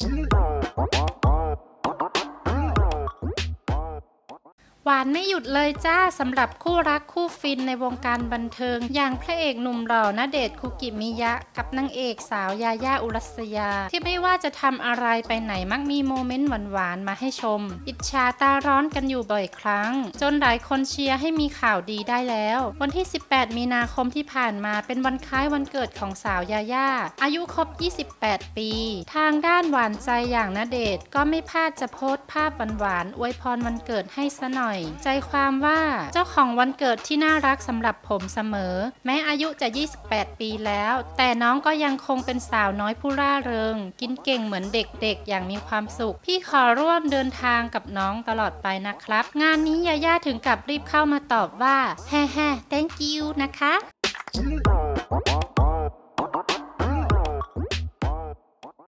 Mm-hmm. หวานไม่หยุดเลยจ้าสำหรับคู่รักคู่ฟินในวงการบันเทิง อย่างพระเอกหนุ่มหล่อณเดชคุกิมิยะ กับนางเอกสาวยาย่าอุรัสยา ที่ไม่ว่าจะทำอะไรไปไหนมักมีโมเมนต์หวานๆมาให้ชม อิจฉาตาร้อนกันอยู่บ่อยครั้ง จนหลายคนเชียร์ให้มีข่าวดีได้แล้ว วันที่ 18 มีนาคมที่ผ่านมาเป็นวันคล้ายวันเกิดของสาวยาย่าอายุครบ 28 ปี ทางด้านหวานใจอย่างณเดชก็ไม่พลาดจะโพสต์ภาพหวานๆอวยพรวันเกิดให้ซะหน่อยใจความว่าเจ้าของวันเกิดที่น่ารักสำหรับผมเสมอ แม้อายุจะ 28 ปีแล้ว แต่น้องก็ยังคงเป็นสาวน้อยผู้ร่าเริง กินเก่งเหมือนเด็กๆ อย่างมีความสุข พี่ขอร่วมเดินทางกับน้องตลอดไปนะครับ งานนี้ยาย่าถึงกับรีบเข้ามาตอบว่าแฮ่แฮ่ thank you นะคะ